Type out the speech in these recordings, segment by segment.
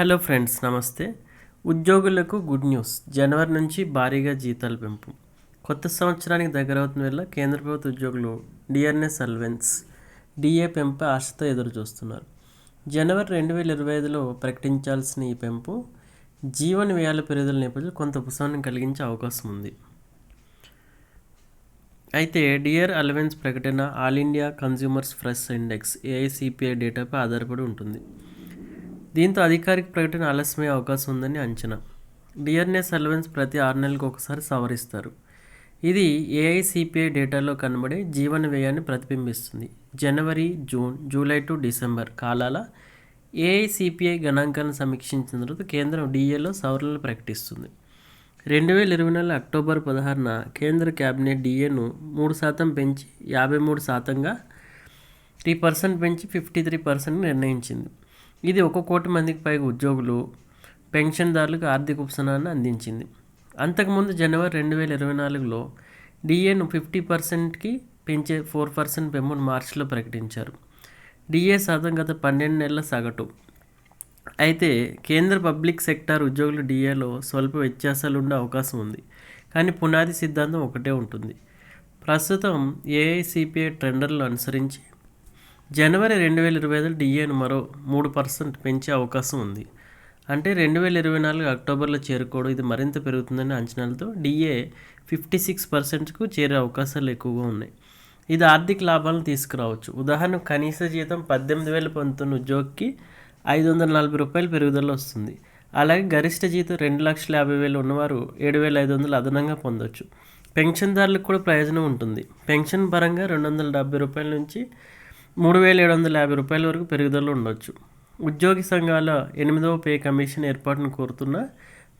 Hello friends నమస్తే. ఉద్యోగులకు good news. జనవరి నుంచి భారీగా జీతాల పెంపు. కొత్త సంవత్సరానికి దగ్గరవుతున్న వేళ కేంద్ర ప్రభుత్వ ఉద్యోగులు డిఆర్ఎస్ అల్వెన్స్ డిఏ పెంపు ఆశతో ఎదురు చూస్తున్నారు జనవరి రెండు వేల ఇరవై ఐదులో ప్రకటించాల్సిన ఈ పెంపు జీవన వ్యయాల పెరుగుదల నేపథ్యంలో కొంత ఉపశమనం కలిగించే అవకాశం ఉంది. అయితే డిఆర్ అలవెన్స్ ప్రకటన all India consumers fresh index AICPI డేటాపై ఆధారపడి ఉంటుంది. దీంతో అధికారిక ప్రకటన ఆలస్యమయ్యే అవకాశం ఉందని అంచనా. డిఆర్ఎస్ అలవెన్స్ ప్రతి ఆరు నెలలకు ఒకసారి సవరిస్తారు. ఇది ఏఐసిపిఐ డేటాలో కనబడే జీవన వ్యయాన్ని ప్రతిబింబిస్తుంది. జనవరి జూన్ జూలై టు డిసెంబర్ కాలాల ఏఐసిపిఐ గణాంకాలను సమీక్షించిన తర్వాత కేంద్రం డిఏలో సవరణలు ప్రకటిస్తుంది. రెండు వేల ఇరవై నాలుగు అక్టోబర్ పదహారున కేంద్ర కేబినెట్ డిఏను మూడు శాతం పెంచి యాభై మూడు శాతంగా త్రీ పర్సెంట్ పెంచి ఫిఫ్టీ త్రీ పర్సెంట్ నిర్ణయించింది. ఇది ఒక కోటి మందికి పైగా ఉద్యోగులు పెన్షన్దారులకు ఆర్థిక ఉపశమనాన్ని అందించింది. అంతకుముందు జనవరి రెండు వేల ఇరవై నాలుగులో డిఏను ఫిఫ్టీ పర్సెంట్కి పెంచే ఫోర్ పర్సెంట్ పెంపును మార్చిలో ప్రకటించారు. డిఏ శాతం గత పన్నెండు నెలల సగటు. అయితే కేంద్ర పబ్లిక్ సెక్టార్ ఉద్యోగులు డిఏలో స్వల్ప వ్యత్యాసాలు ఉండే అవకాశం ఉంది. కానీ పునాది సిద్ధాంతం ఒకటే ఉంటుంది. ప్రస్తుతం ఏఐసిపిఐ ట్రెండర్లు అనుసరించి జనవరి రెండు వేల ఇరవై ఐదులో డిఏను మరో మూడు పర్సెంట్ పెంచే అవకాశం ఉంది. అంటే రెండు వేల ఇరవై నాలుగు అక్టోబర్లో చేరుకోవడం ఇది మరింత పెరుగుతుందనే అంచనాలతో డిఏ ఫిఫ్టీ సిక్స్ పర్సెంట్కు చేరే అవకాశాలు ఎక్కువగా ఉన్నాయి. ఇది ఆర్థిక లాభాలను తీసుకురావచ్చు. ఉదాహరణకు కనీస జీతం పద్దెనిమిది వేల పంతొమ్మిది ఉద్యోగికి ఐదు వందల నలభై రూపాయలు పెరుగుదల వస్తుంది. అలాగే గరిష్ట జీతం రెండు లక్షల యాభై వేలు ఉన్నవారు ఏడు వేల ఐదు వందలు అదనంగా పొందవచ్చు పెన్షన్దారులకు కూడా ప్రయోజనం ఉంటుంది. పెన్షన్ పరంగా రెండు వందల డెబ్బై రూపాయల నుంచి మూడు వేల ఏడు వందల యాభై రూపాయల వరకు పెరుగుదల ఉండొచ్చు. ఉద్యోగి సంఘాల ఎనిమిదవ పే కమిషన్ ఏర్పాటును కోరుతున్న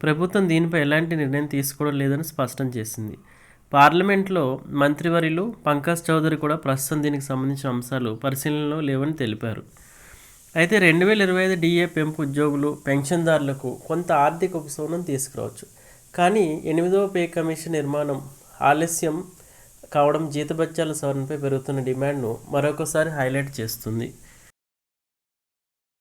ప్రభుత్వం దీనిపై ఎలాంటి నిర్ణయం తీసుకోవడం లేదని స్పష్టం చేసింది. పార్లమెంట్లో మంత్రివర్యులు పంకజ్ చౌదరి కూడా ప్రస్తుతం దీనికి సంబంధించిన అంశాలు పరిశీలనలో లేవని తెలిపారు. అయితే రెండు వేల ఇరవై ఐదు డిఏ పెంపు ఉద్యోగులు పెన్షన్దారులకు కొంత ఆర్థిక ఉపశమనం తీసుకురావచ్చు. కానీ ఎనిమిదవ పే కమిషన్ నిర్మాణం ఆలస్యం కావడం జీతభత్యాల సవరణపై పెరుగుతున్న డిమాండ్ను మరొకసారి హైలైట్ చేస్తుంది.